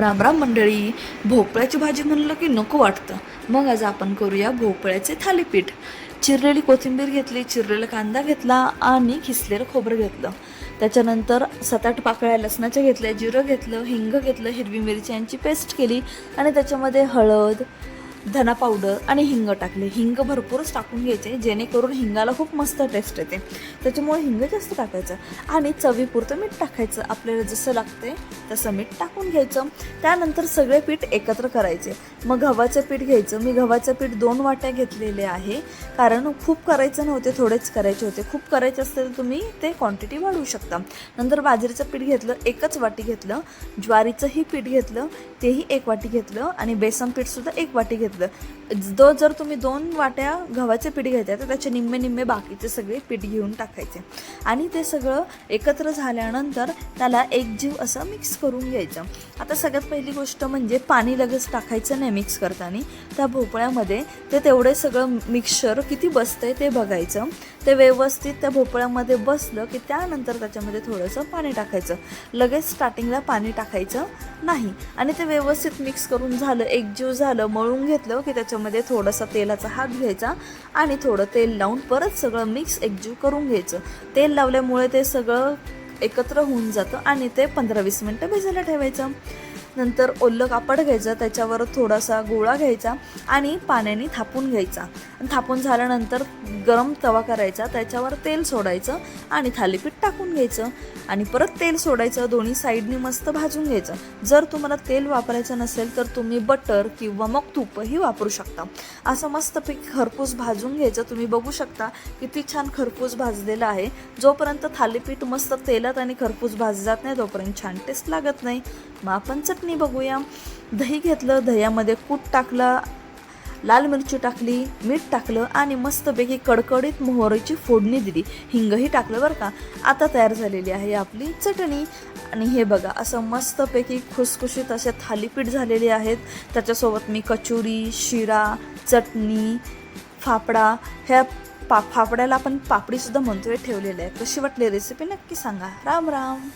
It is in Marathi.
रामराम मंडळी भोपळ्याची भाजी म्हणलं की नको वाटतं. मग आज आपण करूया भोपळ्याचे थालीपीठ. चिरलेली कोथिंबीर घेतली चिरलेला कांदा घेतला आणि खिसलेलं खोबरं घेतलं. त्याच्यानंतर सात आठ पाकळ्या लसणाच्या घेतल्या जिरं घेतलं हिंग घेतलं हिरवी मिरच्यांची पेस्ट केली आणि त्याच्यामध्ये हळद धना पावडर आणि हिंग टाकले. हिंग भरपूरच टाकून घ्यायचे जेणेकरून हिंगाला खूप मस्त टेस्ट येते. त्याच्यामुळे हिंग जास्त टाकायचं. आणि चवीपुरतं मीठ टाकायचं. आपल्याला जसं लागते तसं मीठ टाकून घ्यायचं. त्यानंतर सगळे पीठ एकत्र करायचे. मग गव्हाचं पीठ घ्यायचं. मी गव्हाचं पीठ दोन वाट्या घेतलेले आहे. कारण खूप करायचं नव्हते थोडेच करायचे होते. खूप करायचे असते तर तुम्ही ते क्वांटिटी वाढवू शकता. नंतर बाजरीचं पीठ घेतलं एकच वाटी घेतलं. ज्वारीचंही पीठ घेतलं तेही एक वाटी घेतलं. आणि बेसन पीठसुद्धा एक वाटी घेतलं. जो जर तुम्ही दोन वाट्या गव्हाचे पीठ घेताय तर त्याचे निम्मे निम्मे बाकीचे सगळे पीठ घेऊन टाकायचे. आणि ते सगळं एकत्र झाल्यानंतर त्याला एकजीव असं मिक्स करून घ्यायचं. आता सगळ्यात पहिली गोष्ट म्हणजे पाणी लगेच टाकायचं नाही मिक्स करताना. त्या भोपळ्यामध्ये ते तेवढे सगळं मिक्सचर किती बसतंय ते बघायचं. ते व्यवस्थित त्या भोपळ्यामध्ये बसलं की त्यानंतर त्याच्यामध्ये थोडंसं पाणी टाकायचं. लगेच स्टार्टिंगला पाणी टाकायचं नाही. आणि ते व्यवस्थित मिक्स करून झालं एकजीव झालं मळून घेतलं की त्याच्यामध्ये थोडासा तेलाचा हात घ्यायचा आणि थोडं तेल लावून परत सगळं मिक्स एकजीव करून घ्यायचं. तेल लावल्यामुळे ते सगळं एकत्र होऊन जातं आणि ते पंधरा वीस मिनटं भिजायला ठेवायचं. नंतर ओलं कापड घ्यायचं त्याच्यावर थोडासा गोळा घ्यायचा आणि पाण्याने थापून घ्यायचा. आणि थापून झाल्यानंतर गरम तवा करायचा त्याच्यावर तेल सोडायचं आणि थालीपीठ टाकून घ्यायचं. आणि परत तेल सोडायचं दोन्ही साईडनी मस्त भाजून घ्यायचं. जर तुम्हाला तेल वापरायचं नसेल तर तुम्ही बटर किंवा मग तूपही वापरू शकता. असं मस्तपैकी खरपूस भाजून घ्यायचं. तुम्ही बघू शकता किती छान खरपूस भाजलेलं आहे. जोपर्यंत थालीपीठ मस्त तेलात आणि खरपूस भाजत जात नाही तोपर्यंत छान टेस्ट लागत नाही. मग आपण चटणी बघूया. दही घेतलं दह्यामध्ये कूट टाकलं लाल मिरची टाकली मीठ टाकलं आणि मस्तपैकी कडकडीत मोहरीची फोडणी दिली. हिंगही टाकलं बरं का? आता तयार झालेली आहे आपली चटणी. आणि हे बघा असं मस्तपैकी खुसखुशीत असे थालीपीठ झालेले आहेत. त्याच्यासोबत मी कचोरी शिरा चटणी फाफडा ह्या पा फाफड्याला आपण पापडीसुद्धा म्हणतोय ठेवलेल्या आहे कशी वाटली रेसिपी नक्की सांगा. राम राम.